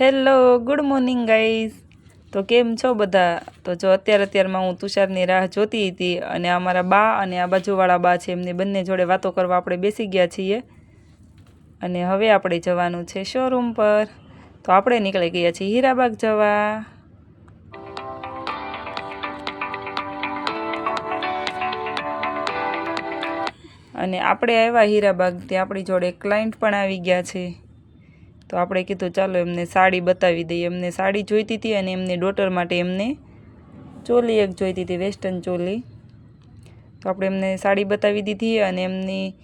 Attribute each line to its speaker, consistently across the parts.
Speaker 1: Hello, good morning guys. તો કેમ છો બધા? તો જો અત્યારે અત્યારમાં હું તુષારની રાહ જોતી હતી અને અમારા બા અને આ બાજુવાળા બા છે, એમની બંને જોડે વાતો કરવા આપણે બેસી ગયા છીએ. અને હવે આપણે જવાનું છે શોરૂમ પર. તો આપણે નીકળી ગયા છીએ હીરાબાગ જવા. અને આપણે આવ્યા હીરાબાગ, ત્યાં આપણી જોડે ક્લાયન્ટ પણ આવી ગયા છે. તો આપણે કીધું, ચાલો એમને સાડી બતાવી દઈએ. એમને સાડી જોઈતી હતી અને એમની ડોટર માટે એમને ચોલી એક જોઈતી હતી, વેસ્ટર્ન ચોલી. તો આપણે એમને સાડી બતાવી દીધી અને એમની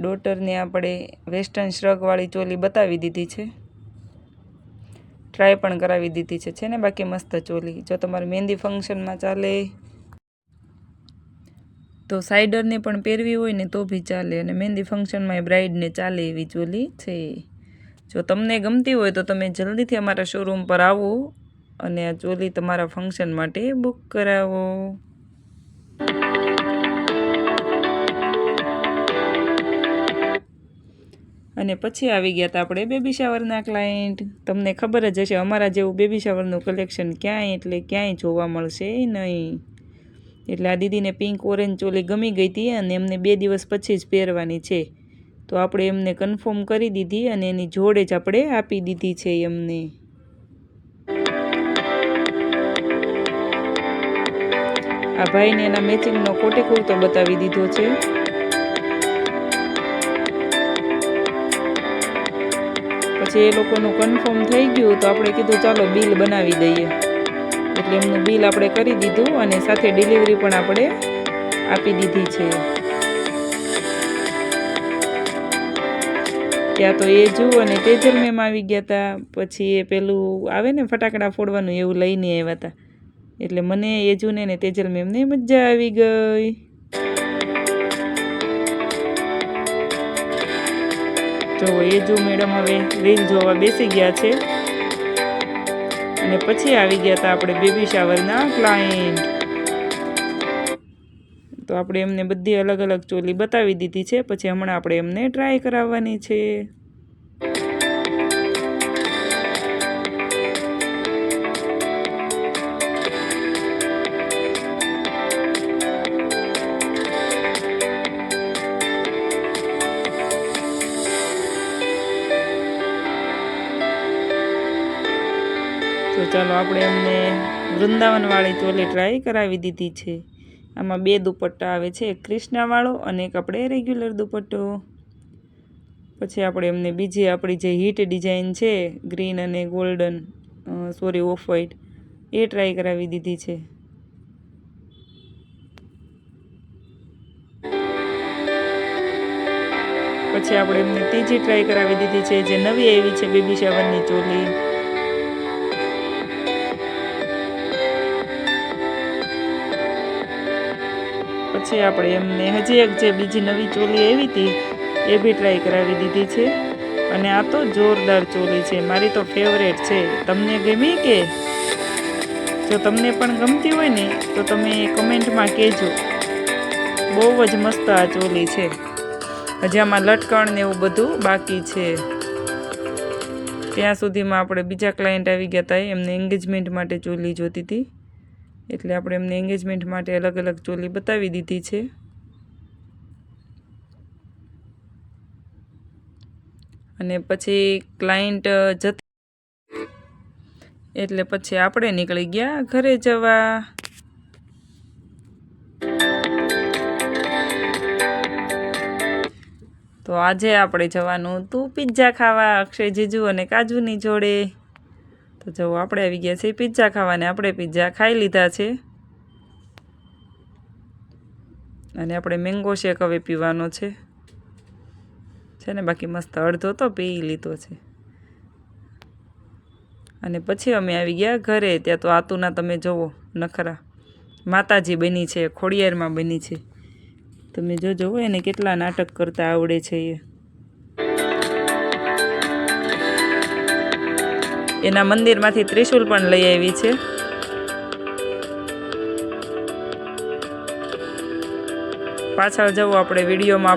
Speaker 1: ડોટરને આપણે વેસ્ટર્ન શ્રગવાળી ચોલી બતાવી દીધી છે. ટ્રાય પણ કરાવી દીધી છે છે ને? બાકી મસ્ત ચોલી. જો તમારે મહેંદી ફંક્શનમાં ચાલે, તો સાઈડરને પણ પહેરવી હોય ને તો બી ચાલે અને મહેંદી ફંક્શનમાં એ બ્રાઇડને ચાલે એવી ચોલી છે. જો તમને ગમતી હોય તો તમે જલ્દીથી અમારા શોરૂમ પર આવો અને આ ચોલી તમારા ફંક્શન માટે બુક કરાવો. અને પછી આવી ગયા હતા આપણે બેબી શાવરના ક્લાયન્ટ તમને ખબર જ હશે, અમારા જેવું બેબી શાવરનું કલેક્શન ક્યાંય એટલે ક્યાંય જોવા મળશે નહીં. એટલે આ દીદીને પિંક ઓરેન્જ ચોલી ગમી ગઈ હતી અને એમને બે દિવસ પછી જ પહેરવાની છે. તો આપણે એમને કન્ફર્મ કરી દીધી અને એની જોડે જ આપણે આપી દીધી છે એમને આ ભાઈને એના મેચિંગનો કોટે કુર્તો બતાવી દીધો છે. પછી એ લોકોનું કન્ફર્મ થઈ ગયું તો આપણે કીધું ચાલો બિલ બનાવી દઈએ. એટલે એમનું બિલ આપણે કરી દીધું અને સાથે ડિલિવરી પણ આપણે આપી દીધી છે. ત્યાં તો એ જુઓ અને તે જન્મેમાં આવી ગયા હતા પછી એ પેલું આવે ને ફટાકડા ફોડવાનું એવું લઈને આવ્યા હતા એટલે મને એ જુને ને તેજલ મેમને મજા આવી ગઈ. તો એ જો મેડમ હવે રીલ જોવા બેસી ગયા છે. અને પછી આવી ગયા હતા આપણે બેબી શાવરના ક્લાયન્ટ તો આપણે એમને બધી અલગ અલગ ચોલી બતાવી દીધી છે. પછી હમણાં આપણે એમને ટ્રાય કરાવવાની છે. તો ચાલો આપણે એમને વૃંદાવનવાળી ચોલી ટ્રાય કરાવી દીધી છે. આમાં બે દુપટ્ટા આવે છે, એક ક્રિષ્નાવાળો અને એક આપણે રેગ્યુલર દુપટ્ટો. પછી આપણે એમને બીજી આપણી જે હીટ ડિઝાઇન છે ગ્રીન અને ગોલ્ડન સોરી ઓફ વ્હાઈટ એ ટ્રાય કરાવી દીધી છે. પછી આપણે એમને ત્રીજી ટ્રાય કરાવી દીધી છે, જે નવી આવી છે, બેબી શાવરની ચોલી. પછી આપણે એમને હજી એક જે બીજી નવી ચોલી આવી હતી, એ બી ટ્રાય કરાવી દીધી છે. અને આ તો જોરદાર ચોલી છે. મારી તો ફેવરેટ છે. તમને ગમી કે? જો તમને પણ ગમતી હોય ને, તો તમે કમેન્ટમાં કહેજો. બહુ જ મસ્ત આ ચોલી છે. હજી આમાં લટકણ ને એવું બધું બાકી છે. ત્યાં સુધીમાં આપણે બીજા ક્લાયન્ટ આવી ગયા હતા એમને એન્ગેજમેન્ટ માટે ચોલી જોતી હતી. એટલે આપણે એમને એન્ગેજમેન્ટ માટે અલગ અલગ ચોલી બતાવી દીધી છે. અને પછી ક્લાયન્ટ જતી એટલે પછી આપણે નીકળી ગયા ઘરે જવા. તો આજે આપણે જવાનું તું પિઝા ખાવા અક્ષય જીજુ અને કાજુની જોડે. તો જવો આપણે આવી ગયા છીએ પિઝા ખાવાને. આપણે પિઝા ખાઈ લીધા છે. અને આપણે મેંગો શેક હવે પીવાનો છે. છે ને, બાકી મસ્ત અડધો તો પી લીધો છે. અને પછી અમે આવી ગયા ઘરે. ત્યાં તો આતુના તમે જુઓ નખરા. માતાજી બની છે, ખોડિયારમાં બની છે. તમે જોજો એને કેટલા નાટક કરતા આવડે છે એ. એના મંદિરમાંથી ત્રિશુલ પણ લઈ આવી છે. પાછળ જવું આપણે વિડીયોમાં